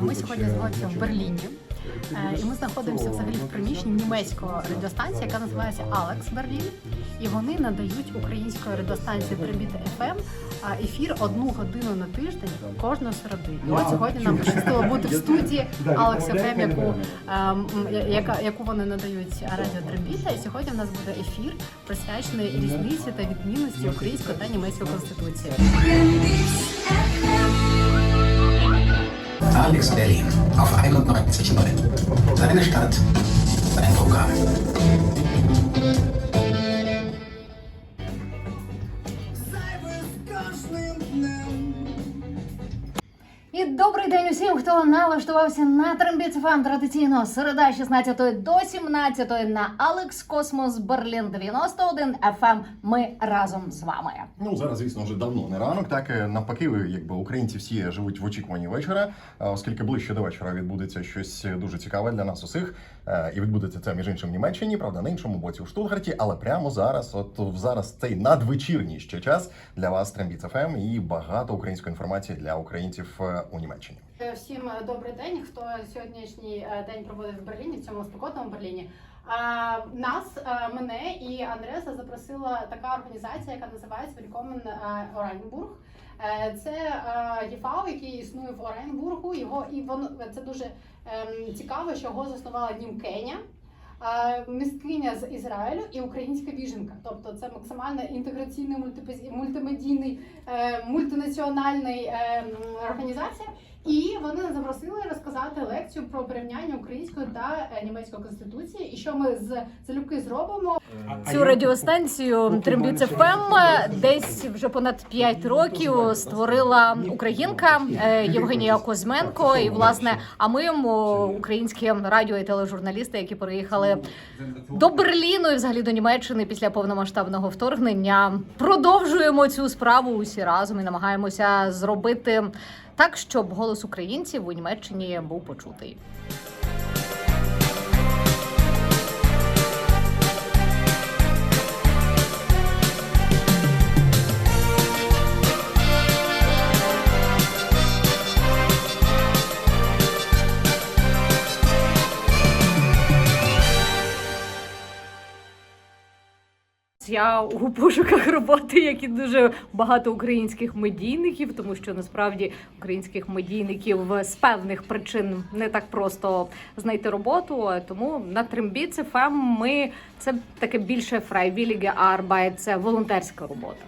Е, Ми сьогодні знаходимося в Берліні. Е, І ми знаходимося взагалі в приміщенні німецької радіостанції, яка називається Алекс Берлін. І вони надають української радіостанції Трембіт ФМ ефір одну годину на тиждень кожної середи. І от сьогодні нам пощастило бути в студії Алекс ФМ, яку, ем, яку вони надають радіо Трембіта. І сьогодні в нас буде ефір присвячений різниці та відмінності української та німецької конституції. Alex Berlin auf 91.0. Seine Stadt, sein Programm. І добрий день усім, хто налаштувався на Трембіт ФМ традиційно середа 16 до 17 на Алекс Космос Берлін 91 FM. Ми разом з вами. Ну зараз, звісно, вже давно не ранок. Так е, навпаки, якби українці всі живуть в очікуванні вечора, е, оскільки ближче до вечора відбудеться щось дуже цікаве для нас усіх. Е, І відбудеться це між іншим в Німеччині, правда, на іншому боці у Штутгарті. Але прямо зараз, от зараз цей надвечірній ще час для вас Трембіц ФМ і багато української інформації для українців е, у Німеччині. Е, Всім е, добрий день. Хто сьогоднішній е, день проводив в Берліні, в цьому спекотному Берліні. А, Нас, мене і Андреса запросила така організація, яка називається Велькомен Оренбург. Це ЄФАО, який існує в Оренбургу. Його і воно це дуже ем, цікаво, що його заснувала Нім Кеня. Мисткиня з Ізраїлю і українська біженка, тобто це максимально інтеграційний мультимедійний е, мультинаціональний е, організація. І вони нас запросили розказати лекцію про порівняння української та е, німецької конституції, і що ми з залюбки зробимо. Цю радіостанцію Трембіт ФМ десь вже понад 5 років створила українка е, Євгенія Козьменко. І власне, а ми українські радіо і тележурналісти, які переїхали до Берліну і взагалі до Німеччини після повномасштабного вторгнення, продовжуємо цю справу усі разом і намагаємося зробити так, щоб голос українців у Німеччині був почутий. Я у пошуках роботи, як і дуже багато українських медійників, тому що насправді українських медійників з певних причин не так просто знайти роботу. Тому на Трембіц ФМ ми це таке більше фрайвіліге арбайт, це волонтерська робота.